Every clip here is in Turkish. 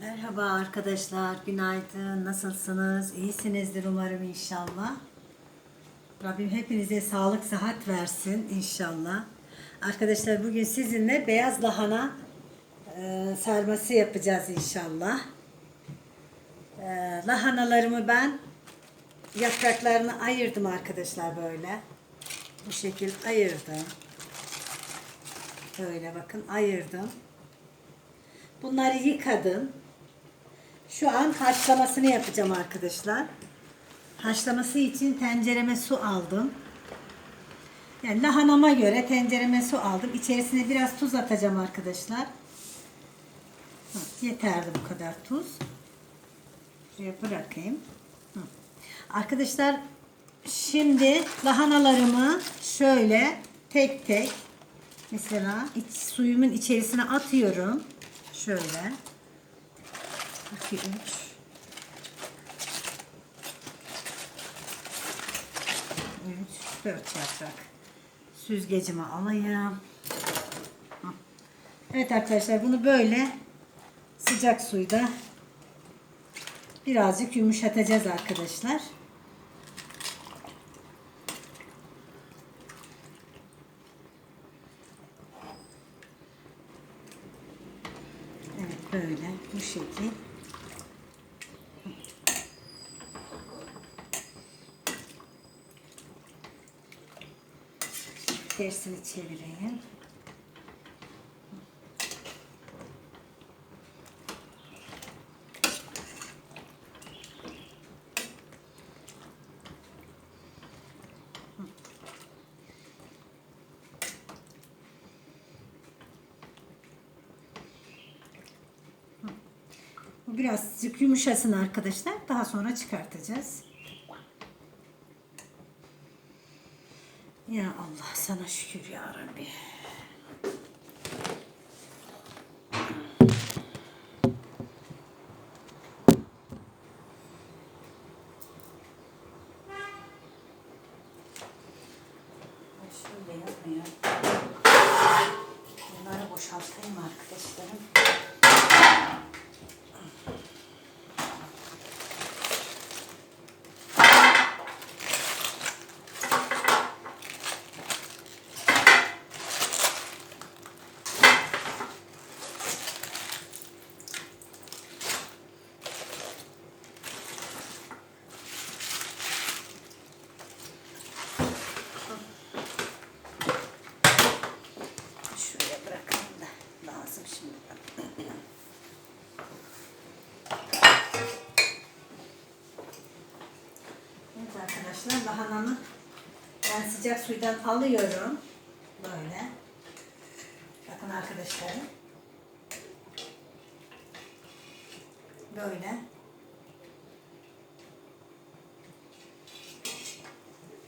Merhaba arkadaşlar, günaydın. Nasılsınız? İyisinizdir umarım inşallah. Rabbim hepinize sağlık, sıhhat versin inşallah. Arkadaşlar bugün sizinle beyaz lahana e, sarması yapacağız inşallah. E, lahanalarımı ben yapraklarını ayırdım arkadaşlar böyle. Bu şekil ayırdım. Böyle bakın ayırdım. Bunları yıkadım. Şu an haşlamasını yapacağım arkadaşlar. Haşlaması için tencereme su aldım. Yani lahanama göre tencereme su aldım. İçerisine biraz tuz atacağım arkadaşlar. Yeterli bu kadar tuz. Şuraya bırakayım. Arkadaşlar şimdi lahanalarımı şöyle tek tek mesela iç, suyumun içerisine atıyorum. Şöyle. 2 3 3 4 yaprak. Süzgecimi alayım. Evet arkadaşlar bunu böyle sıcak suyda birazcık yumuşatacağız arkadaşlar. Evet böyle bu şekil. Tersini çevireyim. Birazcık yumuşasın arkadaşlar. Daha sonra çıkartacağız. Ya Allah sana şükür ya Rabbi. Ay Şöyle yapmayayım. Bunları boşaltayım arkadaşlarım. Şuraya bırakalım da lazım şimdi. Evet arkadaşlar lahanamı ben sıcak suydan alıyorum. Böyle. Bakın arkadaşlarım. Böyle.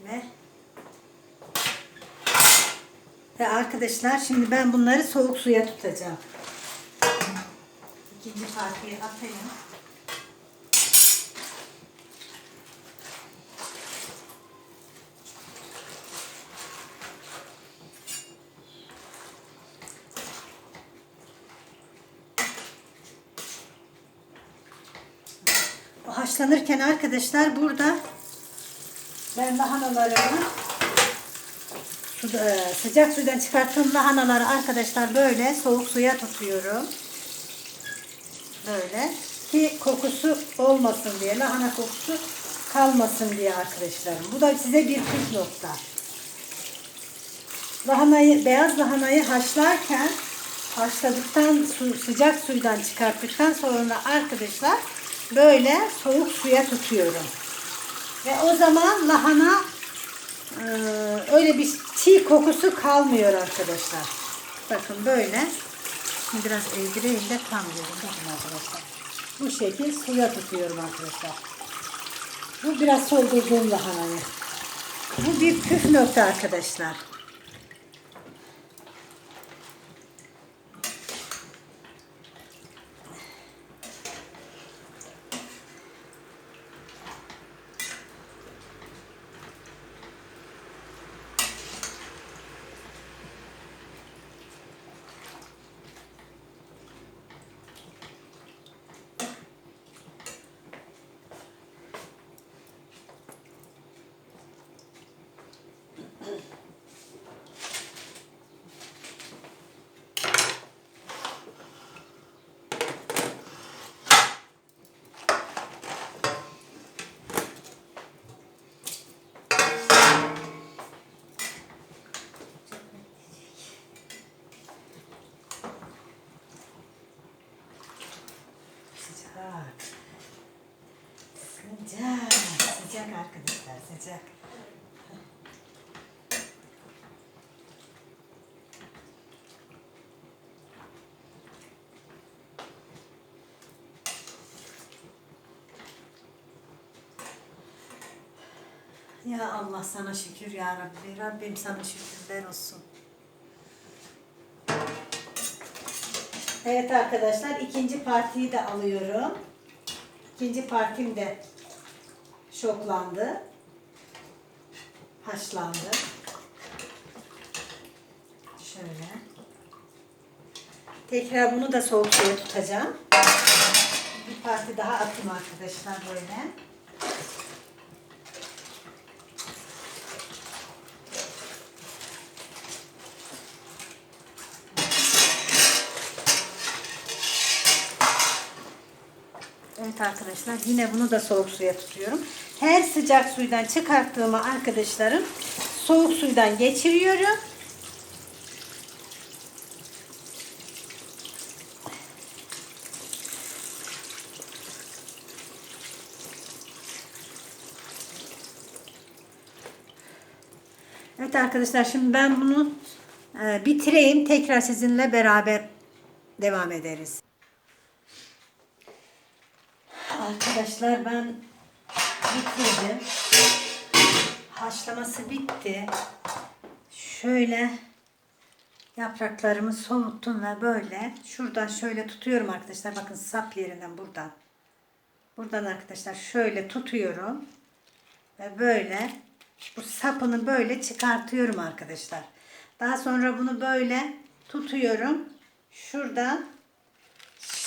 Ve ve arkadaşlar şimdi ben bunları soğuk suya tutacağım. İkinci partiye atayım. O haşlanırken arkadaşlar burada ben lahanalarımı e, sıcak sudan çıkarttığım lahanaları arkadaşlar böyle soğuk suya tutuyorum. Böyle ki kokusu olmasın diye lahana kokusu kalmasın diye arkadaşlarım. Bu da size bir püf nokta. Lahanayı, beyaz lahanayı haşlarken haşladıktan su, sıcak suydan çıkarttıktan sonra arkadaşlar böyle soğuk suya tutuyorum. Ve o zaman lahana ee, öyle bir çiğ kokusu kalmıyor arkadaşlar. Bakın böyle. Şimdi biraz eğdireyim de tam yerim. Bakın arkadaşlar. Bu şekil suya tutuyorum arkadaşlar. Bu biraz soldurduğum lahanayı. Bu bir püf nokta arkadaşlar. Arkadaşlar sıcak. Ya Allah sana şükür ya Rabbi. Rabbim sana şükürler olsun. Evet arkadaşlar ikinci partiyi de alıyorum. İkinci partim de şoklandı. Haşlandı. Şöyle. Tekrar bunu da soğuk suya tutacağım. Bir parti daha attım arkadaşlar böyle. Arkadaşlar yine bunu da soğuk suya tutuyorum. Her sıcak suydan çıkarttığımı arkadaşlarım soğuk suydan geçiriyorum. Evet arkadaşlar şimdi ben bunu e, bitireyim. Tekrar sizinle beraber devam ederiz. Arkadaşlar ben bitirdim. Haşlaması bitti. Şöyle yapraklarımı soğuttum ve böyle şuradan şöyle tutuyorum arkadaşlar. Bakın sap yerinden buradan. Buradan arkadaşlar şöyle tutuyorum. Ve böyle bu sapını böyle çıkartıyorum arkadaşlar. Daha sonra bunu böyle tutuyorum. Şuradan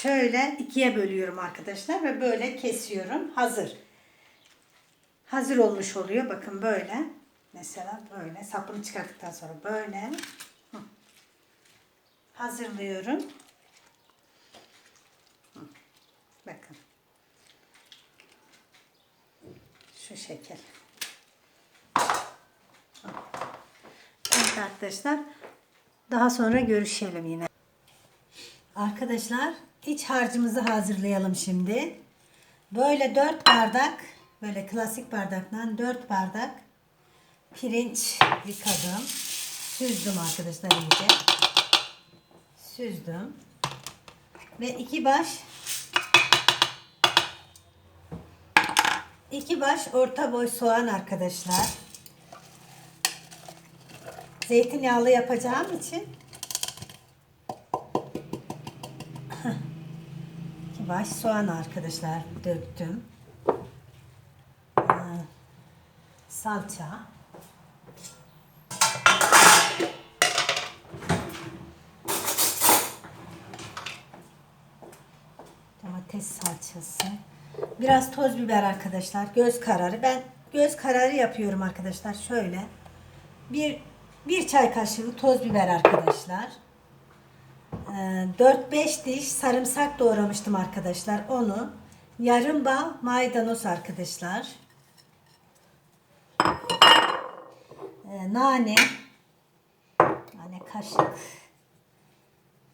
şöyle ikiye bölüyorum arkadaşlar ve böyle kesiyorum. Hazır. Hazır olmuş oluyor. Bakın böyle. Mesela böyle. Sapını çıkarttıktan sonra böyle. Hazırlıyorum. Bakın. Şu şekil. Evet arkadaşlar. Daha sonra görüşelim yine. Arkadaşlar iç harcımızı hazırlayalım şimdi. Böyle 4 bardak böyle klasik bardaktan 4 bardak pirinç yıkadım. Süzdüm arkadaşlar iyice. Süzdüm. Ve iki baş iki baş orta boy soğan arkadaşlar. Zeytinyağlı yapacağım için baş soğan arkadaşlar döktüm. Ee, salça. Domates salçası. Biraz toz biber arkadaşlar. Göz kararı. Ben göz kararı yapıyorum arkadaşlar. Şöyle. Bir, bir çay kaşığı toz biber arkadaşlar. 4-5 diş sarımsak doğramıştım arkadaşlar. Onu yarım bağ maydanoz arkadaşlar. Ee, nane nane kaşık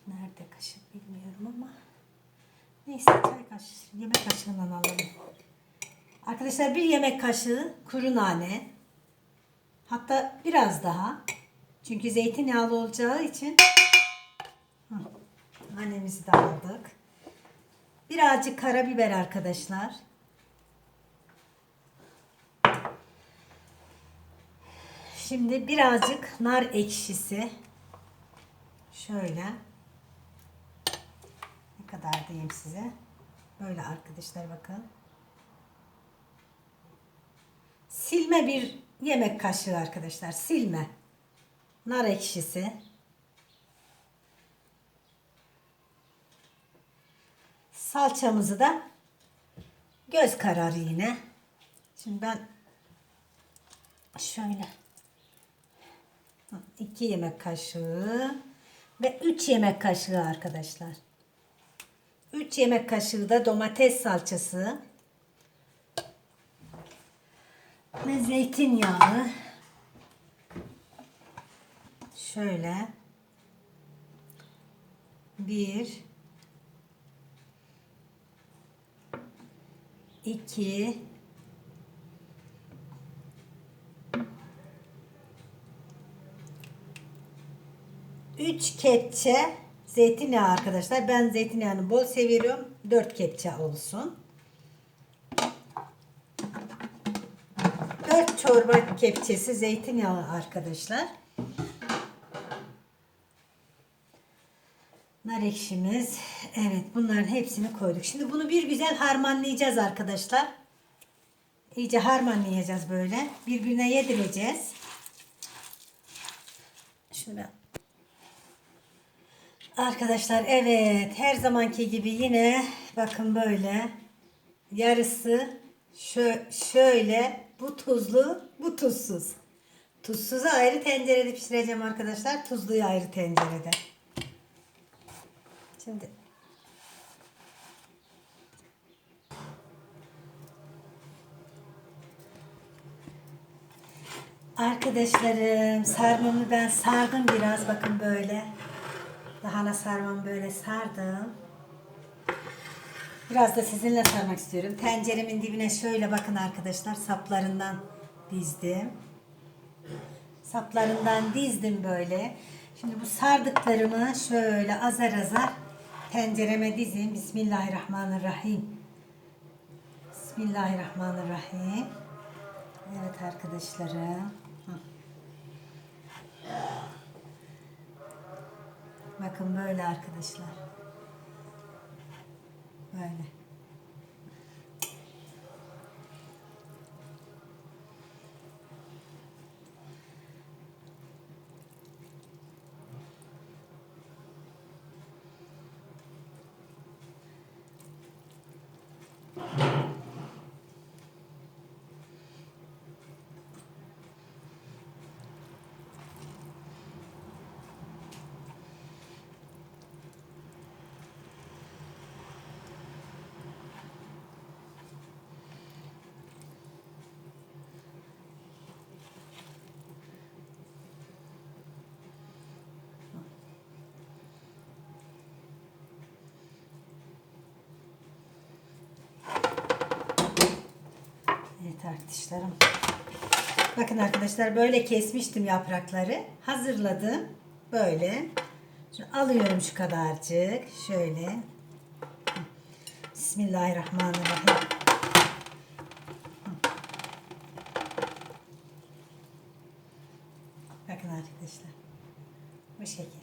nerede kaşık bilmiyorum ama neyse çay kaşığı yemek kaşığından alalım. Arkadaşlar bir yemek kaşığı kuru nane hatta biraz daha çünkü zeytinyağlı olacağı için Hı. Nanemizi de aldık. Birazcık karabiber arkadaşlar. Şimdi birazcık nar ekşisi. Şöyle. Ne kadar diyeyim size. Böyle arkadaşlar bakın. Silme bir yemek kaşığı arkadaşlar. Silme. Nar ekşisi. Salçamızı da göz kararı yine. Şimdi ben şöyle iki yemek kaşığı ve 3 yemek kaşığı arkadaşlar. 3 yemek kaşığı da domates salçası ve zeytinyağı. Şöyle bir 2 3 kepçe zeytinyağı arkadaşlar. Ben zeytinyağını bol seviyorum. 4 kepçe olsun. 4 çorba kepçesi zeytinyağı arkadaşlar. Nar ekşimiz Evet bunların hepsini koyduk. Şimdi bunu bir güzel harmanlayacağız arkadaşlar. İyice harmanlayacağız böyle. Birbirine yedireceğiz. Şunu ben Arkadaşlar evet her zamanki gibi yine bakın böyle yarısı şö şöyle bu tuzlu bu tuzsuz. Tuzsuzu ayrı tencerede pişireceğim arkadaşlar. Tuzluyu ayrı tencerede. Şimdi Arkadaşlarım sarmamı ben sardım biraz bakın böyle. Lahana sarmamı böyle sardım. Biraz da sizinle sarmak istiyorum. Tenceremin dibine şöyle bakın arkadaşlar saplarından dizdim. Saplarından dizdim böyle. Şimdi bu sardıklarımı şöyle azar azar tencereme dizeyim. Bismillahirrahmanirrahim. Bismillahirrahmanirrahim. Evet arkadaşlarım. Bakın böyle arkadaşlar. Böyle. Evet arkadaşlarım. Bakın arkadaşlar böyle kesmiştim yaprakları. Hazırladım. Böyle. Şimdi alıyorum şu kadarcık. Şöyle. Bismillahirrahmanirrahim. Bakın arkadaşlar. Bu şekil.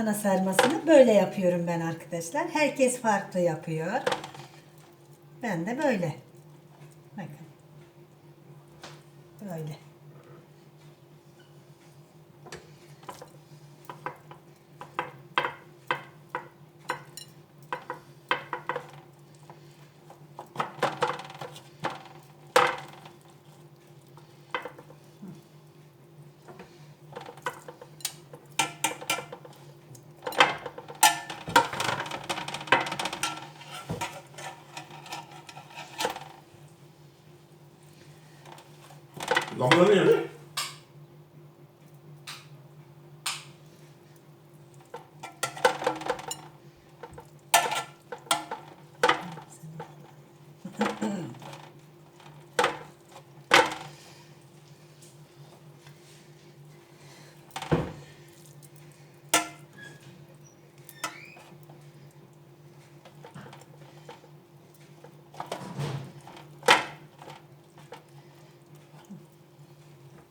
Lahana sarmasını böyle yapıyorum ben arkadaşlar. Herkes farklı yapıyor. Ben de böyle. Bakın. Böyle. Lahana ne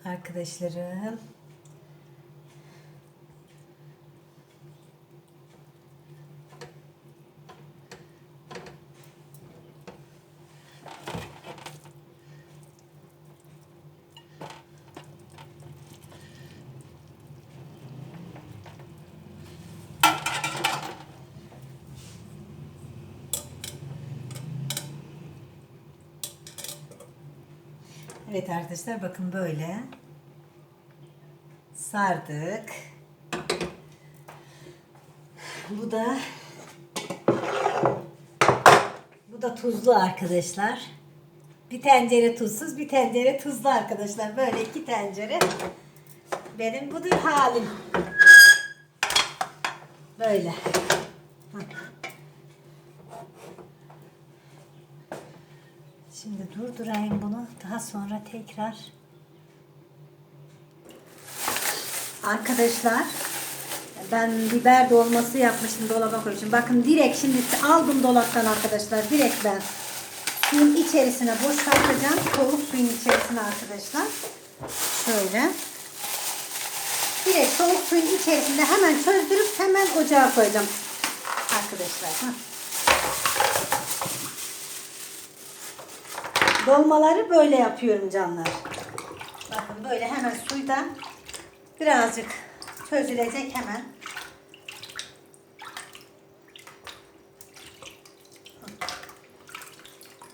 Arkadaşlarım. Evet arkadaşlar bakın böyle sardık. Bu da bu da tuzlu arkadaşlar. Bir tencere tuzsuz, bir tencere tuzlu arkadaşlar. Böyle iki tencere. Benim budur halim. Böyle. Hı. Şimdi durdurayım bunu. Daha sonra tekrar Arkadaşlar ben biber dolması yapmıştım dolaba koymuşum. Bakın direkt şimdi aldım dolaptan arkadaşlar. Direkt ben suyun içerisine boşaltacağım. Soğuk suyun içerisine arkadaşlar. Şöyle. Direkt soğuk suyun içerisinde hemen çözdürüp hemen ocağa koyacağım. Arkadaşlar. Hah. Dolmaları böyle yapıyorum canlar. Bakın böyle hemen suydan birazcık çözülecek hemen.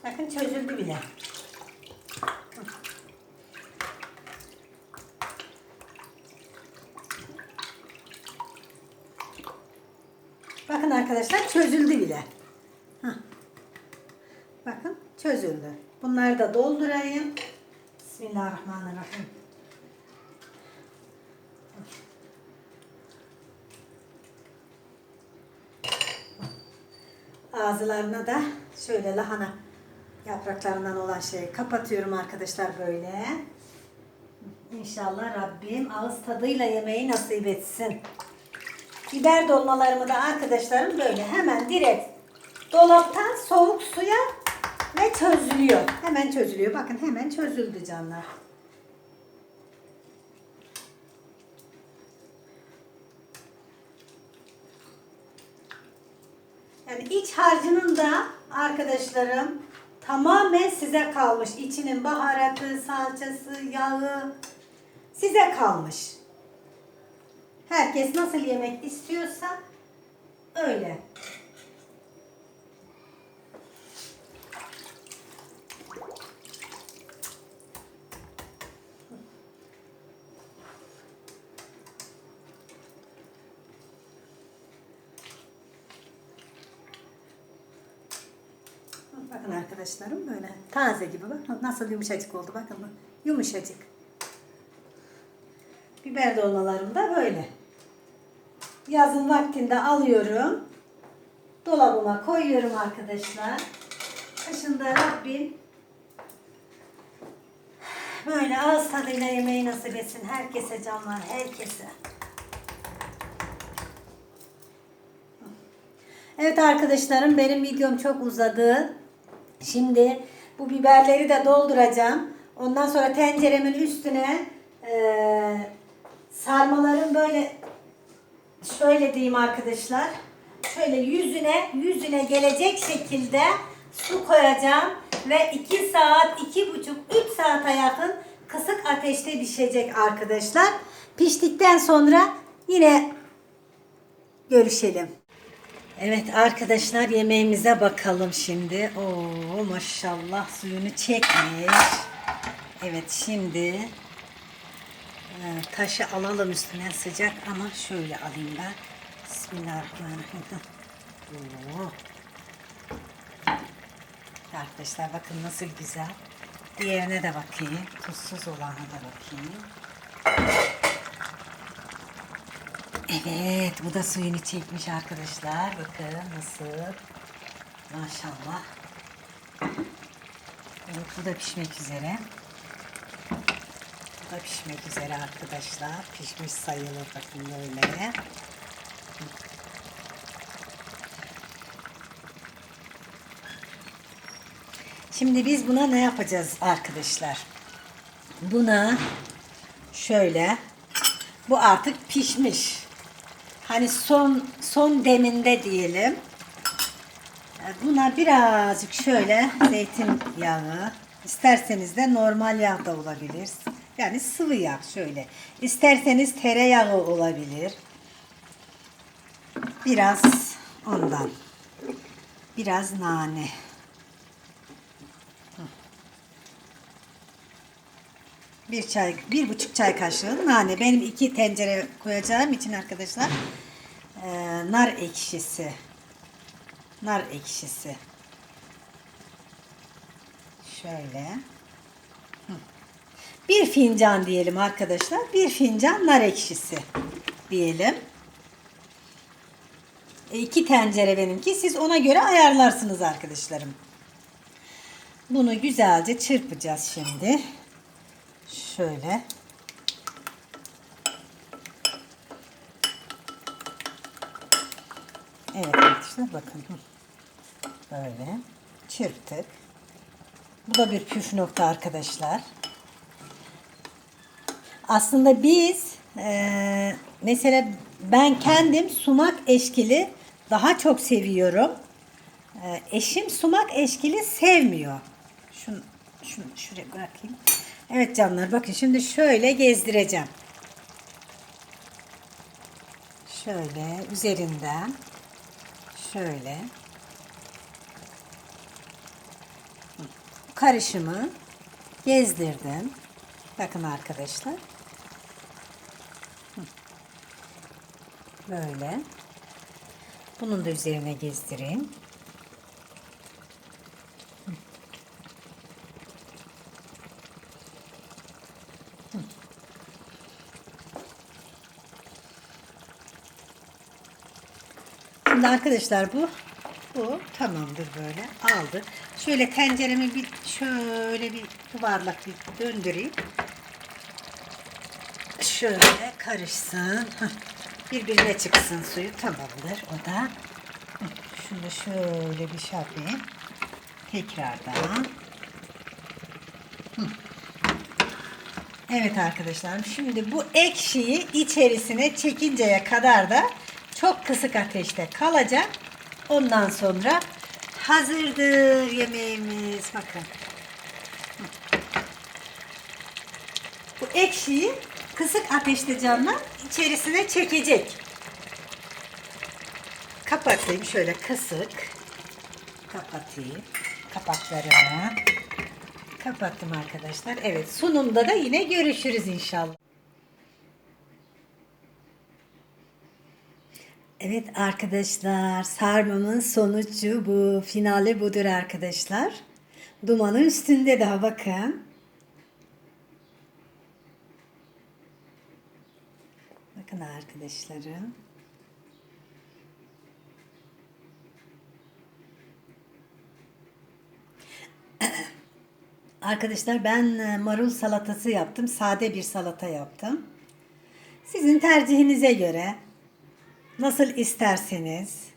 Bakın çözüldü bile. Bakın arkadaşlar çözüldü bile. Hah. Bakın çözüldü. Bunları da doldurayım. Bismillahirrahmanirrahim. Ağızlarına da şöyle lahana yapraklarından olan şeyi kapatıyorum arkadaşlar böyle. İnşallah Rabbim ağız tadıyla yemeği nasip etsin. Biber dolmalarımı da arkadaşlarım böyle hemen direkt dolaptan soğuk suya ve çözülüyor. Hemen çözülüyor. Bakın hemen çözüldü canlar. Yani iç harcının da arkadaşlarım tamamen size kalmış. İçinin baharatı, salçası, yağı size kalmış. Herkes nasıl yemek istiyorsa öyle. Bakın arkadaşlarım böyle taze gibi bakın nasıl yumuşacık oldu bakın bak yumuşacık. Biber dolmalarım da böyle. Yazın vaktinde alıyorum. Dolabıma koyuyorum arkadaşlar. Kışında Rabbim böyle ağız tadıyla yemeği nasip etsin. Herkese canlar, herkese. Evet arkadaşlarım benim videom çok uzadı. Şimdi bu biberleri de dolduracağım. Ondan sonra tenceremin üstüne eee sarmaların böyle şöyle diyeyim arkadaşlar. Şöyle yüzüne yüzüne gelecek şekilde su koyacağım ve 2 saat, 2,5 3 saate yakın kısık ateşte pişecek arkadaşlar. Piştikten sonra yine görüşelim. Evet arkadaşlar yemeğimize bakalım şimdi. Oo maşallah suyunu çekmiş. Evet şimdi e, taşı alalım üstüne sıcak ama şöyle alayım ben. Bismillahirrahmanirrahim. Oo. Arkadaşlar bakın nasıl güzel. Diğerine de bakayım. Tuzsuz olana da bakayım. Evet, bu da suyunu çekmiş arkadaşlar. Bakın nasıl. Maşallah. Evet, bu da pişmek üzere. Bu da pişmek üzere arkadaşlar. Pişmiş sayılır bakın böyle. Şimdi biz buna ne yapacağız arkadaşlar? Buna şöyle bu artık pişmiş. Hani son son deminde diyelim. Buna birazcık şöyle zeytinyağı, isterseniz de normal yağ da olabilir. Yani sıvı yağ şöyle. İsterseniz tereyağı olabilir. Biraz ondan. Biraz nane. Bir çay, bir buçuk çay kaşığı nane. Benim iki tencere koyacağım için arkadaşlar e, nar ekşisi. Nar ekşisi. Şöyle. Bir fincan diyelim arkadaşlar. Bir fincan nar ekşisi diyelim. E, iki tencere benimki. Siz ona göre ayarlarsınız arkadaşlarım. Bunu güzelce çırpacağız şimdi. Şöyle. Evet arkadaşlar bakın. Böyle çırptık. Bu da bir püf nokta arkadaşlar. Aslında biz eee, mesela ben kendim sumak eşkili daha çok seviyorum. Eee, eşim sumak eşkili sevmiyor. Şunu, şunu şuraya bırakayım. Evet canlar bakın şimdi şöyle gezdireceğim. Şöyle üzerinden şöyle karışımı gezdirdim. Bakın arkadaşlar. Böyle. Bunun da üzerine gezdireyim. Şimdi arkadaşlar bu bu tamamdır böyle aldık. Şöyle tenceremi bir şöyle bir yuvarlak bir döndüreyim. Şöyle karışsın. Birbirine çıksın suyu tamamdır o da. Şunu şöyle bir şey yapayım. Tekrardan. Evet arkadaşlar şimdi bu ekşiyi içerisine çekinceye kadar da çok kısık ateşte kalacak. Ondan sonra hazırdır yemeğimiz. Bakın. Bu ekşiyi kısık ateşte canlar içerisine çekecek. Kapatayım şöyle kısık. Kapatayım. Kapaklarını. Kapattım arkadaşlar. Evet sunumda da yine görüşürüz inşallah. Evet arkadaşlar sarmamın sonucu bu. Finali budur arkadaşlar. Dumanın üstünde daha bakın. Bakın arkadaşlarım. Arkadaşlar ben e, marul salatası yaptım. Sade bir salata yaptım. Sizin tercihinize göre nasıl isterseniz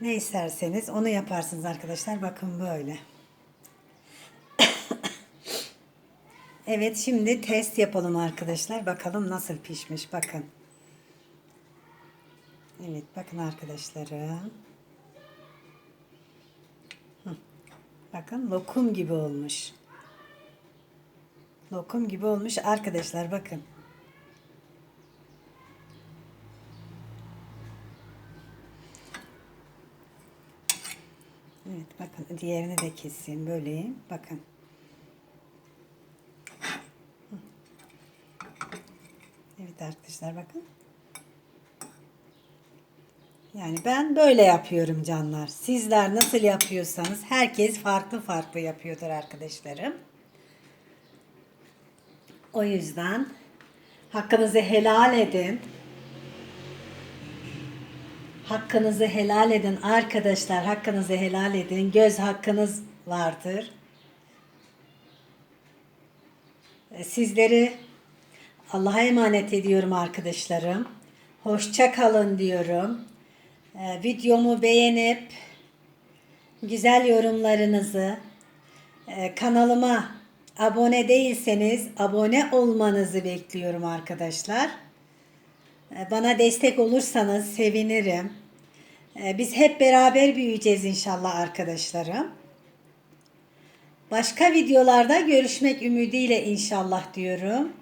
ne isterseniz onu yaparsınız arkadaşlar. Bakın böyle. Evet şimdi test yapalım arkadaşlar. Bakalım nasıl pişmiş. Bakın. Evet bakın arkadaşlarım. Bakın lokum gibi olmuş. Lokum gibi olmuş arkadaşlar bakın. Evet bakın diğerini de keseyim böyle bakın. Evet arkadaşlar bakın. Yani ben böyle yapıyorum canlar. Sizler nasıl yapıyorsanız herkes farklı farklı yapıyordur arkadaşlarım. O yüzden hakkınızı helal edin. Hakkınızı helal edin arkadaşlar. Hakkınızı helal edin. Göz hakkınız vardır. Sizleri Allah'a emanet ediyorum arkadaşlarım. Hoşça kalın diyorum. Ee, videomu beğenip güzel yorumlarınızı e, kanalıma abone değilseniz abone olmanızı bekliyorum arkadaşlar. Ee, Bana destek olursanız sevinirim. Ee, Biz hep beraber büyüyeceğiz inşallah arkadaşlarım. Başka videolarda görüşmek ümidiyle inşallah diyorum.